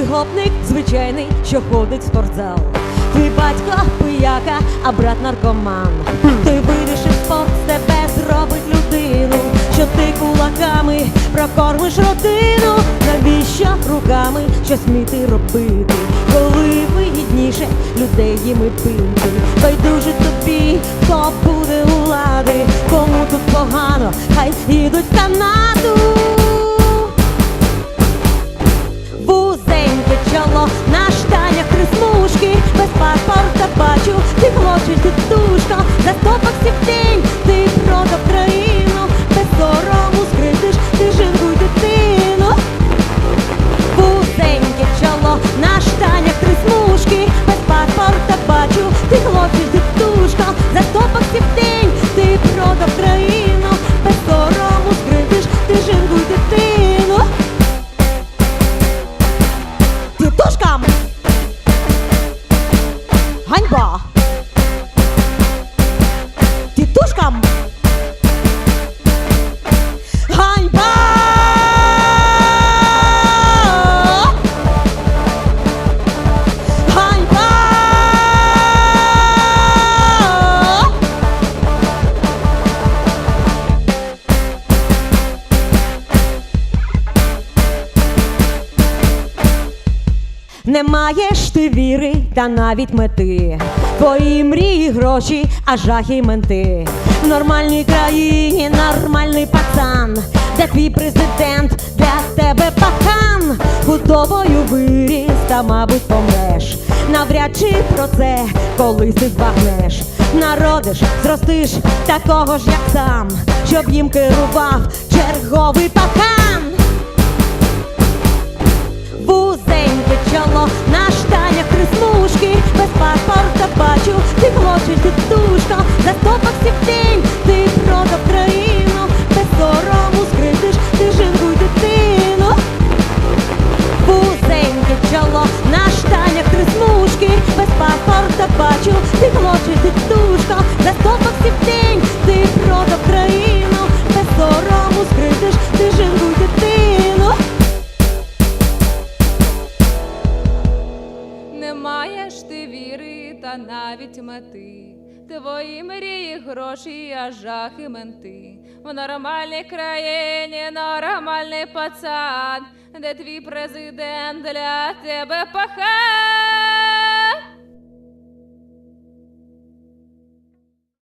Гопник звичайний, що ходить в спортзал. Твій батько пияка, а брат наркоман. Ти вирішив спорт, з тебе зробить людину, що ти кулаками прокормиш родину. Навіщо руками щось вміти робити? Коли вигідніше людей їми пити. Байдуже active Не маєш ти віри та навіть мети. Твої мрії, гроші, а жахи менти. В нормальній країні нормальний пацан, де твій президент для тебе пахан. Худобою виріс, та, мабуть, помреш. Навряд чи про це колись ти збагнеш. Народиш, зростиш такого ж, як сам, щоб їм керував черговий пахан. si tu touches dans la та навіть мети. Твої мрії, гроші, а жах і менти. В нормальній країні нормальний пацан, де твій президент для тебе пахан.